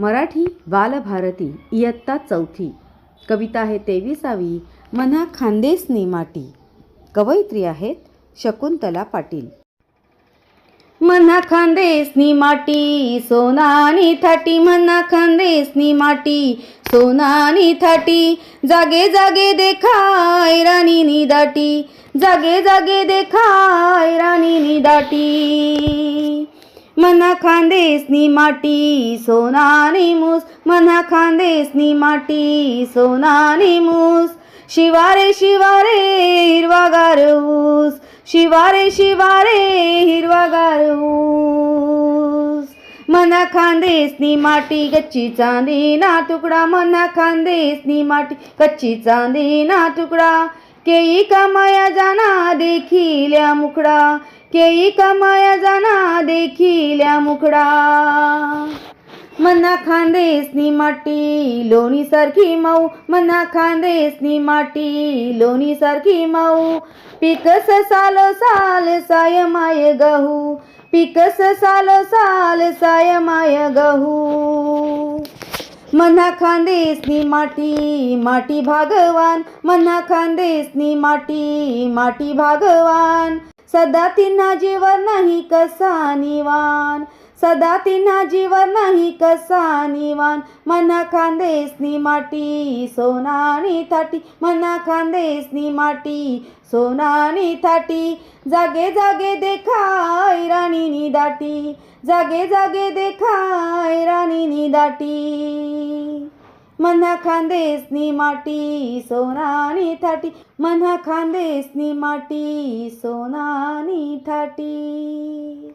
मराठी बालभारती इयत्ता चौथी. कविता आहे तेविसावी. मना खानदेसनी माटी. कवयित्री आहेत शकुंतला पाटील. मना खांदेसनी माटी सोनानी थाटी. मना खांदेसनी माटी सोनानी थाटी. जागे जागे देखाय राणी दाटी. जागे जागे देखाय राणी दाटी. मना खानदेसनी माटी सोनानी मूस. मना खानदेसनी माटी सोनानी मूस. शिवारे शिवारे हिरवागार ऊस. शिवारे शिवारे हिरवागार ऊस. मना खांदेसनी माटी गच्ची चांदी ना तुकडा. मना खांदेसनी माटी कच्ची चांदी ना तुकडा. केई कमाया जाना देखिल्या मुखडा केई कमाया जाना देखिल्या मुखडा. मना खांदेसनी माटी लोणी सारखी मऊ. मना खांदेसनी माटी लोणी सारखी मऊ. पिकस साल साल साय माय गहू. पिकस साल साल साय माय गहू. मना खांदेसनी माटी माटी भागवान. मना खांदेसनी माटी माटी भागवान. सदा तिन्हा जीवर नाही कसा निवान? सदा तिन्हा जीवर नाही कसा निवान? मना खांदेसनी माटी सोनानी थाटी. मना खांदेसनी माटी सोनानी थाटी. जागे जागे देखाय राणीनी दाटी. जागे जागे देखाय राणीनी दाटी. मना खानदेसनी माटी सोनानी थाटी मना खानदेसनी माटी सोनानी थाटी